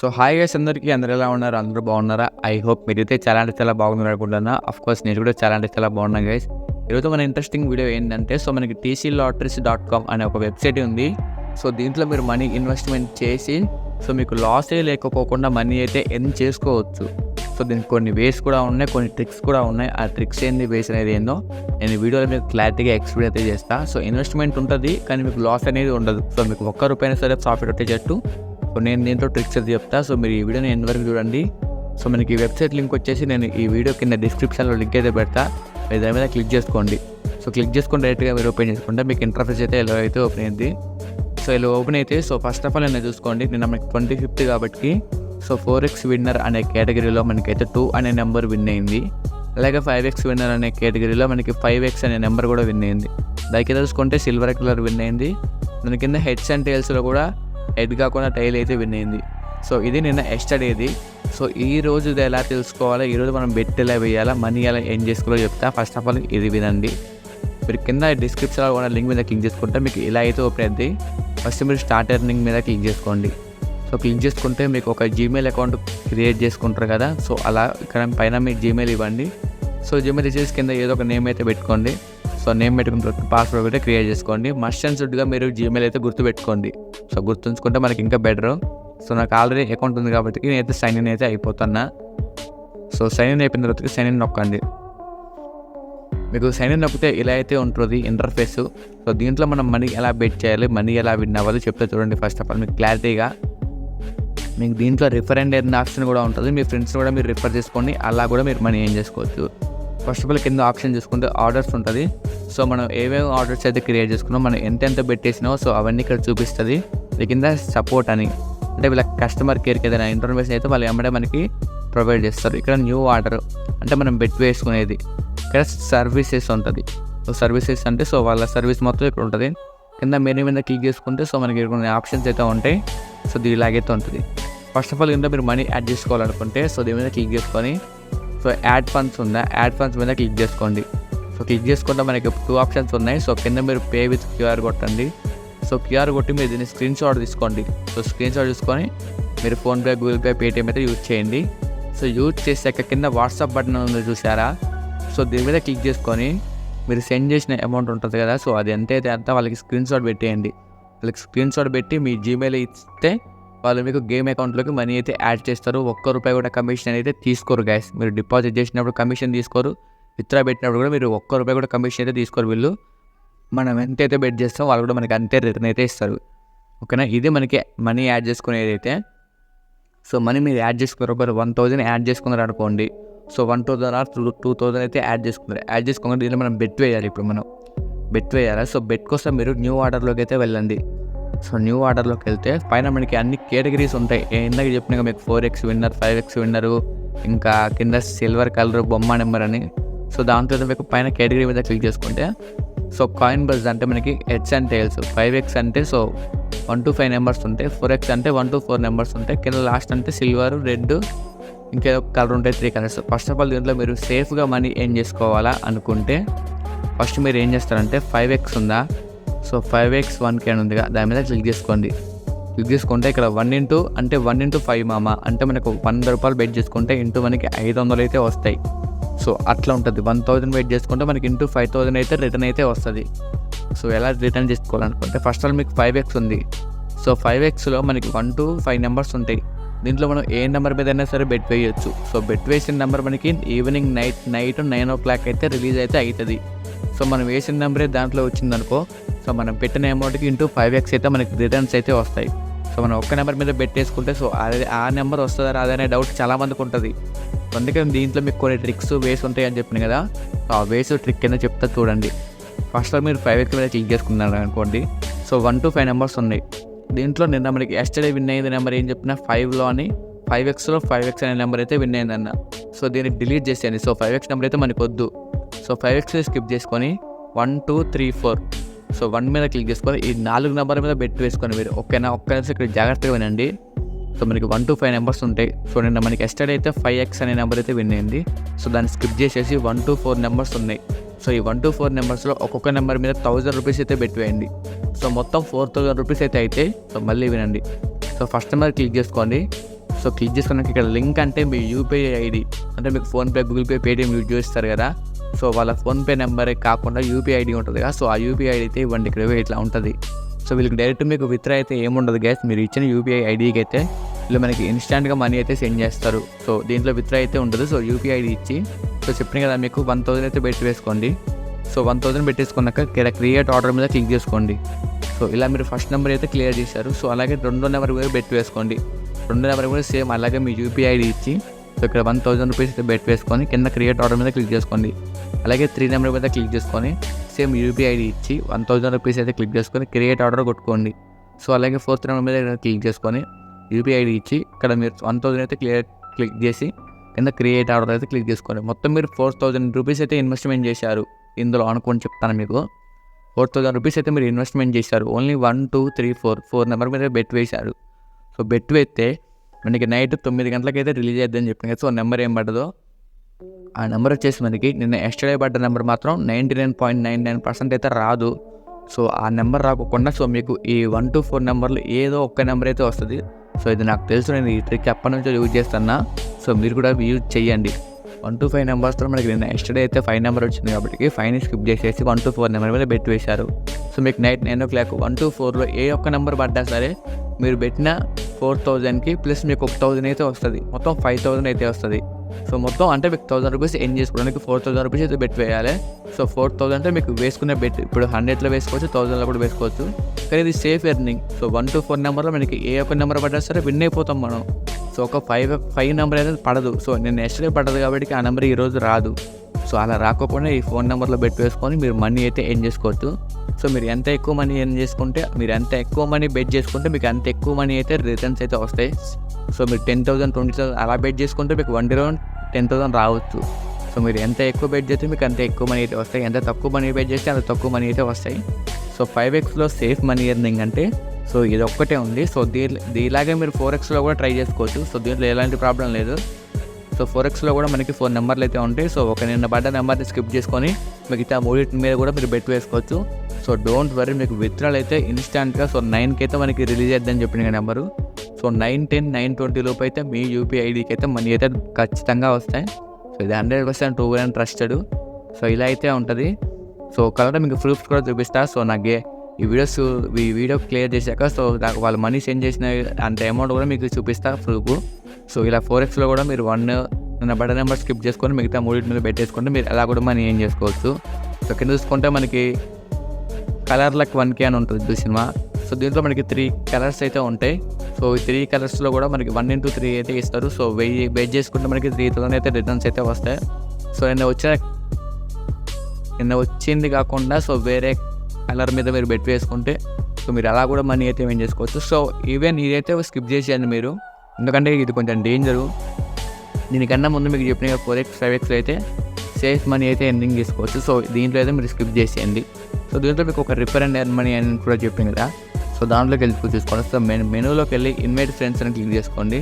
So hi guys అందరికీ అందరు ఎలా ఉన్నారు? అందరూ బాగున్నారా? ఐ హోప్ మీరైతే చాలా అంటే చాలా బాగున్నారు అనుకుంటున్నా. అఫ్ కోర్స్ నేను కూడా చాలా అంటే చాలా బాగున్నాను గైస్. ఈరోజు మన ఇంట్రెస్టింగ్ వీడియో ఏంటంటే సో మనకి టీసీ లాటరీస్ డాట్ కామ్ అనే ఒక వెబ్సైట్ ఉంది. సో దీంట్లో మీరు మనీ ఇన్వెస్ట్మెంట్ చేసి సో మీకు లాసే లేకపోకుండా మనీ అయితే ఎర్న్ చేసుకోవచ్చు. సో దీనికి కొన్ని వేస్ కూడా ఉన్నాయి కొన్ని ట్రిక్స్ కూడా ఉన్నాయి. ఆ ట్రిక్స్ ఏంది వేస్ అనేది ఏందో నేను వీడియోలో మీకు క్లారిటీగా ఎక్స్ప్లెయిన్ అయితే చేస్తా. సో ఇన్వెస్ట్మెంట్ ఉంటుంది కానీ మీకు లాస్ అనేది ఉండదు. సో మీకు ఒక్క రూపాయన సరే ప్రాఫిట్ వచ్చేటట్టు సో నేను దీంట్లో ట్రిక్స్ అది చెప్తా. సో మీరు ఈ వీడియోని ఎండ్ వరకు చూడండి. సో మనకి వెబ్సైట్ లింక్ వచ్చేసి నేను ఈ వీడియో కింద డిస్క్రిప్షన్లో లింక్ అయితే పెడతా. మీరు దాని మీద క్లిక్ చేసుకోండి. సో క్లిక్ చేసుకుని డైరెక్ట్గా మీరు ఓపెన్ చేసుకుంటే మీకు ఇంటర్ఫేస్ అయితే ఎలా అయితే ఓపెన్ అయింది. సో ఇలా ఓపెన్ అయితే సో ఫస్ట్ ఆఫ్ ఆల్ నేను చూసుకోండి. నేను మనకి ట్వంటీ ఫిఫ్త్ కాబట్టి సో ఫోర్ ఎక్స్ విన్నర్ అనే కేటగిరీలో మనకైతే టూ అనే నెంబర్ విన్ అయింది. అలాగే ఫైవ్ ఎక్స్ విన్నర్ అనే కేటగిరీలో మనకి ఫైవ్ ఎక్స్ అనే నెంబర్ కూడా విన్ అయింది. దానికి చూసుకుంటే సిల్వర్ కలర్ విన్ అయింది. దాని కింద హెడ్స్ అండ్ టైల్స్లో కూడా హెడ్ కాకుండా టైల్ అయితే విన్ అయింది. సో ఇది నిన్న ఎస్టర్డేది. సో ఈ రోజు ఇది ఎలా తెలుసుకోవాలో ఈ రోజు మనం బెట్ ఎలా వేయాలా మనీ ఎలా ఏం చేసుకోవాలో చెప్తా. ఫస్ట్ ఆఫ్ ఆల్ ఇది వినండి. మీరు కింద డిస్క్రిప్షన్లో ఉన్న లింక్ మీద క్లిక్ చేసుకుంటే మీకు ఇలా అయితే ఓపెన్ అయింది ఫస్ట్ మీరు స్టార్ట్ ఎర్నింగ్ మీద క్లిక్ చేసుకోండి. సో క్లిక్ చేసుకుంటే మీకు ఒక జీమెయిల్ అకౌంట్ క్రియేట్ చేసుకుంటారు కదా. సో అలా ఇక్కడ పైన మీకు జీమెయిల్ ఇవ్వండి. సో జీమెయిల్ ఇచ్చేసి కింద ఏదో ఒక నేమ్ అయితే పెట్టుకోండి. సో నేమ్ పెట్టుకున్న పాస్వర్డ్ కూడా క్రియేట్ చేసుకోండి. మస్ట్ అండ్ షుడ్గా మీరు జీమెయిల్ అయితే గుర్తుపెట్టుకోండి. సో గుర్తుంచుకుంటే మనకి ఇంకా బెటర్ సో నాకు ఆల్రెడీ అకౌంట్ ఉంది కాబట్టి నేనైతే సైన్ ఇన్ అయితే అయిపోతున్నా. సో సైన్ ఇన్ అయిపోయిన తర్వాత సైన్ ఇన్ నొక్కండి. మీకు సైన్ ఇన్ నొక్కితే ఇలా అయితే ఉంటుంది ఇంటర్ఫేస్ సో దీంట్లో మనం మనీ ఎలా బెట్ చేయాలి మనీ ఎలా విన్ అవ్వాలి చెప్తే చూడండి ఫస్ట్ ఆఫ్ ఆల్ మీకు క్లారిటీగా మీకు దీంట్లో రిఫర్ అండ్ ఎర్న్ ఆప్షన్ కూడా ఉంటుంది. మీ ఫ్రెండ్స్ కూడా మీరు రిఫర్ చేసుకోండి. అలా కూడా మీరు మనీ ఏం చేసుకోవచ్చు. ఫస్ట్ ఆఫ్ ఆల్ కింద ఆప్షన్ చూసుకుంటే ఆర్డర్స్ ఉంటుంది. సో మనం ఏమేమి ఆర్డర్స్ అయితే క్రియేట్ చేసుకున్నాం మనం ఎంతెంత ఎంత పెట్టేసినామో సో అవన్నీ ఇక్కడ చూపిస్తుంది. ఇది కింద సపోర్ట్ అని. అంటే వీళ్ళ కస్టమర్ కేర్కి ఏదైనా ఇన్ఫర్మేషన్ అయితే వాళ్ళు ఎమ్మడే మనకి ప్రొవైడ్ చేస్తారు. ఇక్కడ న్యూ ఆర్డర్ అంటే మనం బెట్ వేసుకునేది. ఇక్కడ సర్వీసెస్ ఉంటుంది. సో సర్వీసెస్ అంటే సో వాళ్ళ సర్వీస్ మొత్తం ఇక్కడ ఉంటుంది. కింద మెనూ మీద క్లిక్ చేసుకుంటే సో మనకి కొన్ని ఆప్షన్స్ అయితే ఉంటాయి. సో ఇది ఇలాగైతే ఉంటుంది. ఫస్ట్ ఆఫ్ ఆల్ కింద మీరు మనీ యాడ్ చేసుకోవాలనుకుంటే సో దీని మీద క్లిక్ చేసుకొని సో యాడ్ ఫండ్స్ ఉందా యాడ్ ఫండ్స్ మీద క్లిక్ చేసుకోండి. సో క్లిక్ చేసుకుంటే మనకి టూ ఆప్షన్స్ ఉన్నాయి. సో కింద మీరు పే విత్ క్యూఆర్ కొట్టండి. సో క్యూఆర్ కొట్టి మీరు దీన్ని స్క్రీన్ షాట్ తీసుకోండి. సో స్క్రీన్ షాట్ తీసుకొని మీరు ఫోన్పే గూగుల్ పే పేటిఎం అయితే యూజ్ చేయండి. సో యూజ్ చేసాక కింద వాట్సాప్ బటన్ ఉంది చూసారా? సో దీని మీద క్లిక్ చేసుకొని మీరు సెండ్ చేసిన అమౌంట్ ఉంటుంది కదా. సో అది ఎంత అయితే అంత వాళ్ళకి స్క్రీన్ షాట్ పెట్టేయండి. వాళ్ళకి స్క్రీన్ షాట్ పెట్టి మీ జీమెయిల్ ఇస్తే వాళ్ళు మీకు గేమ్ అకౌంట్లోకి మనీ అయితే యాడ్ చేస్తారు. ఒక్క రూపాయి కూడా కమిషన్ అయితే తీసుకోరు గ్యాస్ మీరు డిపాజిట్ చేసినప్పుడు కమిషన్ తీసుకోరు. విత్డ్రా పెట్టినప్పుడు కూడా మీరు ఒక్క రూపాయి కూడా కమిషన్ అయితే తీసుకోరు వీళ్ళు. మనం ఎంతైతే బెట్ చేస్తామో వాళ్ళు కూడా మనకి అంతే రిటర్న్ అయితే ఇస్తారు. ఓకేనా ఇది మనకి మనీ యాడ్ చేసుకునేది అయితే సో మనీ మీరు యాడ్ చేసుకున్నారు. ఒక వన్ థౌజండ్ యాడ్ చేసుకున్నారు అనుకోండి so one thousand or two two thousand అయితే యాడ్ చేసుకున్నారు. యాడ్ చేసుకోకుండా దీనిలో మనం బెట్ వేయాలి ఇప్పుడు మనం. బెట్ వేయాలి? సో బెట్ కోసం మీరు న్యూ ఆర్డర్లోకి అయితే వెళ్ళండి. సో న్యూ ఆర్డర్లోకి వెళ్తే పైన మనకి అన్ని కేటగిరీస్ ఉంటాయి. ఇందాక చెప్పినాక మీకు four X winner five X winner ఇంకా కింద సిల్వర్ కలర్ బొమ్మ నెంబర్ అని. సో దాంతో మీకు పైన కేటగిరీ మీద క్లిక్ చేసుకుంటే సో కాయిన్ బజ్ అంటే మనకి heads and tails five X అంటే so one two five numbers ఉంటాయి. ఫోర్ ఎక్స్ అంటే వన్ టు ఫోర్ నెంబర్స్ ఉంటాయి. కింద లాస్ట్ అంటే సిల్వర్ రెడ్ ఇంకేదో కలర్ ఉంటాయి three colours first of all దీంట్లో మీరు సేఫ్గా మనీ ఏం చేసుకోవాలా అనుకుంటే ఫస్ట్ మీరు ఏం చేస్తారంటే ఫైవ్ ఎక్స్ ఉందా so five X one K అని ఉందిగా దాని మీద క్లిక్ చేసుకోండి. క్లిక్ చేసుకుంటే ఇక్కడ వన్ ఇంటూ అంటే వన్ ఇంటూ ఫైవ్ మామ. అంటే మనకు వంద రూపాయలు బెట్ చేసుకుంటే ఇంటూ మనకి ఐదు వందలు అయితే వస్తాయి. సో అట్లా ఉంటుంది. వన్ థౌజండ్ వెయిట్ చేసుకుంటే మనకి ఇంటూ ఫైవ్ థౌజండ్ అయితే రిటర్న్ అయితే వస్తుంది. సో ఎలా రిటర్న్ చేసుకోవాలనుకుంటే ఫస్ట్ ఆల్ మీకు ఫైవ్ ఎక్స్ ఉంది. సో ఫైవ్ ఎక్స్లో మనకి వన్ టు ఫైవ్ నెంబర్స్ ఉంటాయి. దీంట్లో మనం ఏ నెంబర్ మీద అయినా సరే బెట్ వేయొచ్చు. సో బెట్ వేసిన నెంబర్ మనకి evening night night nine o'clock అయితే రిలీజ్ అయితే అవుతుంది సో మనం వేసిన నెంబరే దాంట్లో వచ్చిందనుకో సో మనం పెట్టిన అమౌంట్కి ఇంటూ ఫైవ్ ఎక్స్ అయితే మనకి రిటర్న్స్ అయితే వస్తాయి. సో మనం ఒక్క నెంబర్ మీద పెట్టేసుకుంటే సో అది ఆ నెంబర్ వస్తుందా రాదనే డౌట్ చాలామందికి ఉంటుంది. అందుకే దీంట్లో మీకు కొన్ని ట్రిక్స్ వేస్ ఉంటాయి అని చెప్పిన కదా సో ఆ వేస్ ట్రిక్ కింద చెప్తా చూడండి. ఫస్ట్ మీరు ఫైవ్ ఎక్స్ మీద క్లిక్ చేసుకున్నారు అనుకోండి so one two five numbers ఉన్నాయి. దీంట్లో నిన్న మనకి ఎస్టర్డే విన్ అయ్యింది నెంబర్ ఏం చెప్పినా ఫైవ్లో అని ఫైవ్ ఎక్స్లో ఫైవ్ ఎక్స్ అనే నెంబర్ అయితే విన్ అయిందన్న. సో దీన్ని డిలీట్ చేసేయండి. సో ఫైవ్ ఎక్స్ నెంబర్ అయితే మనకు వద్దు సో ఫైవ్ ఎక్స్ స్కిప్ చేసుకొని one two three four so one మీద క్లిక్ చేసుకొని ఈ నాలుగు నెంబర్ మీద బెట్ వేసుకొని మీరు ఓకేనా ఒక్క నిమిషం ఇక్కడ జాగ్రత్తగా వినండి. సో మనకి వన్ టు ఫైవ్ నెంబర్స్ ఉంటాయి. సో నిన్న మనకి ఎస్టర్డే అయితే ఫైవ్ ఎక్స్ అనే నెంబర్ అయితే విన్ అయింది. సో దాన్ని స్కిప్ చేసేసి వన్ టు ఫోర్ నెంబర్స్ ఉన్నాయి. సో ఈ వన్ టు ఫోర్ నెంబర్స్లో ఒక్కొక్క నెంబర్ మీద థౌజండ్ రూపీస్ అయితే బెట్ వేయండి. సో మొత్తం ఫోర్ థౌజండ్ రూపీస్ అయితే అయితే సో మళ్ళీ వినండి. సో ఫస్ట్ నెంబర్ క్లిక్ చేసుకోండి. సో క్లిక్ చేసుకున్నాక ఇక్కడ లింక్ అంటే మీ యూపీఐ ఐడి అంటే మీకు PhonePe Google Pay Paytm use చేస్తారు కదా. సో వాళ్ళ ఫోన్పే నెంబరే కాకుండా యూపీఐ ఐడి ఉంటుంది కదా సో ఆ యూపీఐ ఐడి అయితే ఇవ్వండి ఇక్కడ ఇట్లా ఉంటుంది. సో వీళ్ళకి డైరెక్ట్ మీకు విత్డ్రా అయితే ఏముండదు గ్యాస్ మీరు ఇచ్చిన యూపీఐ ఐడికి అయితే వీళ్ళు మనకి ఇన్స్టాంట్గా మనీ అయితే సెండ్ చేస్తారు. సో దీంట్లో విత్డ్రా అయితే ఉండదు సో యూపీఐ ఐడి ఇచ్చి సో చెప్పిన కదా మీకు వన్ థౌసండ్ అయితే పెట్టి వేసుకోండి. సో వన్ థౌసండ్ పెట్టేసుకున్నాక ఇక్కడ క్రియేట్ ఆర్డర్ మీద క్లిక్ చేసుకోండి. సో ఇలా మీరు ఫస్ట్ నెంబర్ అయితే క్లియర్ చేశారు సో అలాగే రెండో నెంబర్ కూడా బెట్ వేసుకోండి. రెండో నెంబర్ కూడా సేమ్ అలాగే మీ యూపీఐ ఐడి ఇచ్చి సో ఇక్కడ వన్ థౌసండ్ రూపీస్ అయితే బెట్ వేసుకొని కింద క్రియేట్ ఆర్డర్ మీద క్లిక్ చేసుకోండి. అలాగే త్రీ నెంబర్ మీద క్లిక్ చేసుకొని సేమ్ యూపీఐ ఐడి ఇచ్చి వన్ థౌజండ్ రూపీస్ అయితే క్లిక్ చేసుకొని క్రియేట్ ఆర్డర్ కొట్టుకోండి. సో అలాగే ఫోర్త్ నెంబర్ మీద క్లిక్ చేసుకొని యూపీఐ ఐడి ఇచ్చి ఇక్కడ మీరు వన్ థౌజండ్ అయితే క్లియర్ క్లిక్ చేసి కింద క్రియేట్ ఆర్డర్ అయితే క్లిక్ చేసుకోండి. మొత్తం మీరు ఫోర్ థౌజండ్ రూపీస్ అయితే ఇన్వెస్ట్మెంట్ చేశారు. ఇందులో అనుకోని చెప్తాను మీకు. ఫోర్ థౌజండ్ రూపీస్ అయితే మీరు ఇన్వెస్ట్మెంట్ చేశారు. Only one two three four four number మీద బెట్ వేశారు. సో బెట్ వేస్తే మనకి నైట్ తొమ్మిది గంటలకైతే రిలీజ్ అయిద్దని చెప్పిన కదా. సో నెంబర్ ఏం పడదో ఆ నెంబర్ వచ్చేసి మనకి నిన్న ఎస్టర్డే పడ్డ నెంబర్ మాత్రం ninety nine point nine nine percent అయితే రాదు. సో ఆ నెంబర్ రాకుండా సో మీకు ఈ వన్ టు ఫోర్ నెంబర్లు ఏదో ఒక్క నెంబర్ అయితే వస్తుంది. సో ఇది నాకు తెలుసు నేను ఈ ట్రిక్ ఎప్పటి నుంచో యూజ్ చేస్తున్నా. సో మీరు కూడా యూజ్ చేయండి వన్ టు ఫైవ్ నెంబర్స్తో మనకి నిన్న ఎస్టర్డే అయితే ఫైవ్ నెంబర్ వచ్చింది కాబట్టి ఫైవ్ని స్కిప్ చేసేసి వన్ టు ఫోర్ నెంబర్ మీద బెట్ వేశారు. సో మీకు night nine o'clock one two ఫోర్లో ఏ ఒక్క నెంబర్ పడ్డా సరే మీరు పెట్టిన ఫోర్ థౌజండ్కి ప్లస్ మీకు ఒక థౌజండ్ అయితే వస్తుంది. మొత్తం ఫైవ్ థౌజండ్ అయితే వస్తుంది. సో మొత్తం అంటే మీకు థౌసండ్ రూపీస్ ఎన్ చేసుకోవడానికి ఫోర్ థౌసండ్ రూపీస్ అయితే బెట్ వేయాలి. సో ఫోర్ థౌసండ్ అంటే మీకు వేసుకునే బెట్ ఇప్పుడు హండ్రెడ్లో వేసుకోవచ్చు థౌసండ్లో కూడా వేసుకోవచ్చు. కానీ ఇది safe earning so one two four నెంబర్లో మనకి ఏ ఒక్క నెంబర్ పడ్డా సరే విన్ అయిపోతాం మనం. సో ఒక ఫైవ్ ఫైవ్ నెంబర్ అనేది పడదు. సో నేను ఎస్టర్డే పడదు కాబట్టి ఆ నెంబర్ ఈరోజు రాదు. సో అలా రాకపోయినా ఈ ఫోన్ నెంబర్లో బెట్ వేసుకొని మీరు మనీ అయితే ఎర్న్ చేసుకోవచ్చు. సో మీరు ఎంత ఎక్కువ మనీ ఎర్న్ చేసుకుంటే మీరు ఎంత ఎక్కువ మనీ బెట్ చేసుకుంటే మీకు అంత ఎక్కువ మనీ అయితే రిటర్న్స్ అయితే వస్తాయి. సో మీరు టెన్ థౌసండ్ ట్వంటీ థౌసండ్ అలా బెట్ చేసుకుంటే మీకు వన్ డే టెన్ థౌసండ్ రావచ్చు. సో మీరు ఎంత ఎక్కువ బెట్ చేస్తే మీకు అంత ఎక్కువ మనీ అయితే వస్తాయి. ఎంత తక్కువ మనీ బెట్ చేస్తే అంత తక్కువ మనీ అయితే వస్తాయి. సో ఫైవ్ ఎక్స్లో సేఫ్ మనీ ఎర్నింగ్ అంటే సో ఇది ఒక్కటే ఉంది. సో దీ దీలాగే మీరు ఫోర్ ఎక్స్లో కూడా ట్రై చేసుకోవచ్చు. సో దీంట్లో ఎలాంటి ప్రాబ్లం లేదు. సో ఫోర్ ఎక్స్లో కూడా మనకి ఫోర్ నెంబర్లు అయితే ఉంటాయి. సో ఒక నిన్న పడ్డ నెంబర్ని స్కిప్ చేసుకొని మిగతా మూడింటి మీద కూడా మీరు బెట్ వేసుకోవచ్చు. సో డోంట్ వరీ మీకు విత్డ్రాల్ అయితే ఇన్స్టాంట్గా సో నైన్కి అయితే మనకి రిలీజ్ అయిద్దని చెప్పిన number. So nine ten nine twenty లోపు అయితే మీ యూపీఐ ఐడికి అయితే మనీ అయితే ఖచ్చితంగా వస్తాయి. సో ఇది hundred percent true and trusted. So ఇలా అయితే ఉంటుంది. సో కలర్ మీకు ప్రూఫ్స్ కూడా చూపిస్తా. సో నాకు ఈ వీడియోస్ ఈ వీడియో క్లియర్ చేశాక సో నాకు వాళ్ళు మనీ సెండ్ చేసిన అంత అమౌంట్ కూడా మీకు చూపిస్తా ప్రూఫ్ సో ఇలా ఫోర్ ఎక్స్లో కూడా మీరు వన్ నిన్న బడ నెంబర్ స్కిప్ చేసుకొని మిగతా మూడింటి మీద పెట్టేసుకుంటే మీరు అలా కూడా మనీ ఏం చేసుకోవచ్చు. సో కింద చూసుకుంటే మనకి కలర్ లక్ వన్ కే అని ఉంటుంది సినిమా. సో దీంట్లో మనకి త్రీ కలర్స్ అయితే ఉంటాయి. సో ఈ త్రీ కలర్స్లో కూడా మనకి వన్ ఇంటూ త్రీ అయితే ఇస్తారు. సో వెయ్యి వెయిట్ చేసుకుంటే మనకి త్రీ థౌసండ్ అయితే రిటర్న్స్ అయితే వస్తాయి. సో నిన్న వచ్చిన నిన్న వచ్చింది కాకుండా సో వేరే కలర్ మీద మీరు బెట్ వేసుకుంటే సో మీరు అలా కూడా మనీ అయితే ఏం చేసుకోవచ్చు. సో ఈవెన్ ఇదైతే స్కిప్ చేసేయండి మీరు. ఎందుకంటే ఇది కొంచెం డేంజరు దీనికన్నా ముందు మీకు చెప్పిన ఫోర్ ఎక్స్ ఫైవ్ ఎక్స్ అయితే సేఫ్ మనీ అయితే ఎర్నింగ్ చేసుకోవచ్చు. సో దీంట్లో అయితే మీరు స్కిప్ చేసేయండి. సో దీంట్లో మీకు ఒక రిపేర్ అండ్ ఎర్న్ మనీ అని కూడా చెప్పింది కదా. సో దాంట్లోకి వెళ్ళి చూసుకోండి. సో మెను మెనూలోకి వెళ్ళి ఇన్వైట్ ఫ్రెండ్స్ అని క్లిక్ చేసుకోండి.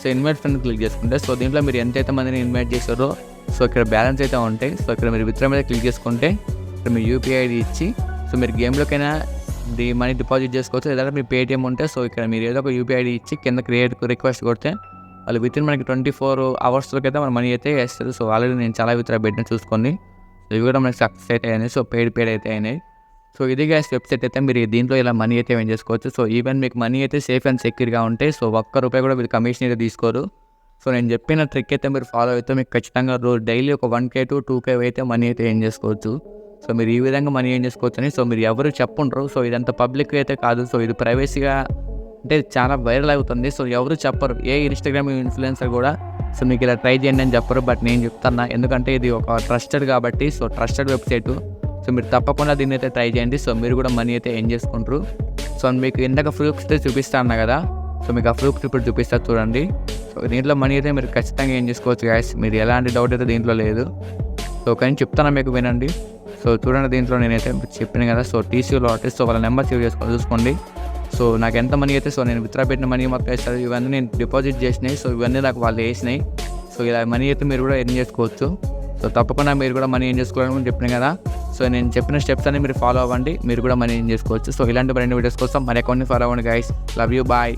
సో ఇన్వైట్ ఫ్రెండ్ క్లిక్ చేసుకుంటే సో దీంట్లో మీరు ఎంతైతే మందిని ఇన్వైట్ చేశారో సో ఇక్కడ బ్యాలెన్స్ అయితే ఉంటాయి. సో ఇక్కడ మీరు విత్డ్రా మీద క్లిక్ చేసుకుంటే ఇక్కడ మీ యూపీఐ ఐడి ఇచ్చి సో మీరు గేమ్లోకైనా ది మనీ డిపాజిట్ చేసుకోవచ్చు. లేదంటే మీ పేటిఎం ఉంటే సో ఇక్కడ మీరు ఏదో ఒక యూపీఐ ఐడి ఇచ్చి కింద క్రియేట్ రిక్వెస్ట్ కొడితే వాళ్ళు విత్ ఇన్ మనకి ట్వంటీ ఫోర్ అవర్స్లోకి అయితే మన మనీ అయితే వేస్తారు. సో ఆల్రెడీ నేను చాలా విత్డ్రా పెట్టిన చూసుకోండి. ఇవి కూడా మనకి సక్సెస్ అయితే అయినాయి. సో పెయిడ్ పెయిడ్ అయితే అయినాయి. సో ఇది గ్యాస్ వెబ్సైట్ అయితే మీరు దీంట్లో ఇలా మనీ అయితే ఏం చేసుకోవచ్చు. సో ఈవెన్ మీకు మనీ అయితే సేఫ్ అండ్ సెక్యూర్గా ఉంటాయి సో ఒక్క రూపాయి కూడా మీరు కమిషన్ అయితే తీసుకోరు. సో నేను చెప్పిన ట్రిక్ అయితే మీరు ఫాలో అయితే మీకు ఖచ్చితంగా రోజు డైలీ ఒక one K to two K అయితే మనీ అయితే ఏం చేసుకోవచ్చు. సో మీరు ఈ విధంగా మనీ ఏం చేసుకోవచ్చు అని సో మీరు ఎవరు చెప్పుండ్రు. సో ఇదంతా పబ్లిక్ అయితే కాదు. సో ఇది ప్రైవసీగా అంటే చాలా వైరల్ అవుతుంది. సో ఎవరు చెప్పరు. ఏ ఇన్స్టాగ్రామ్ ఇన్ఫ్లుయెన్సర్ కూడా సో మీకు ఇలా ట్రై చేయండి అని చెప్పరు బట్ నేను చెప్తాను ఎందుకంటే ఇది ఒక ట్రస్టెడ్ కాబట్టి సో ట్రస్టెడ్ వెబ్సైట్. సో మీరు తప్పకుండా దీన్ని అయితే ట్రై చేయండి. సో మీరు కూడా మనీ అయితే ఏం చేసుకుంటారు. సో మీకు ఇందాక ఫ్రూప్స్ అయితే చూపిస్తా అన్నా కదా సో మీకు ఆ ప్రూఫ్స్ ఇప్పుడు చూపిస్తా చూడండి. సో దీంట్లో మనీ అయితే మీరు ఖచ్చితంగా ఏం చేసుకోవచ్చు గ్యాస్. మీరు ఎలాంటి డౌట్ అయితే దీంట్లో లేదు. సో కానీ చెప్తాను మీకు వినండి. సో చూడండి దీంట్లో నేనైతే చెప్పిన కదా సో టీసీ ఆర్టిస్ట్ సో వాళ్ళ నెంబర్ సేవ్ చేసుకో చూసుకోండి. సో నాకు ఎంత మనీ అయితే సో నేను విత్డ్రా పెట్టిన మనీ మొత్తం వేస్తారు ఇవన్నీ నేను డిపాజిట్ చేసినాయి. సో ఇవన్నీ నాకు వాళ్ళు వేసినాయి. సో ఇలా మనీ అయితే మీరు కూడా ఎర్న్ చేసుకోవచ్చు. సో తప్పకుండా మీరు కూడా మనీ ఏం చేసుకోవాలని చెప్పిన కదా. సో నేను చెప్పిన స్టెప్స్ అన్ని మీరు ఫాలో అవ్వండి. మీరు కూడా మనీ ఏం చేసుకోవచ్చు. సో ఇలాంటి మరిన్ని వీడియోస్ కోసం మన అకౌంట్ని ఫాలో అవ్వండి గైస్ లవ్ యూ బాయ్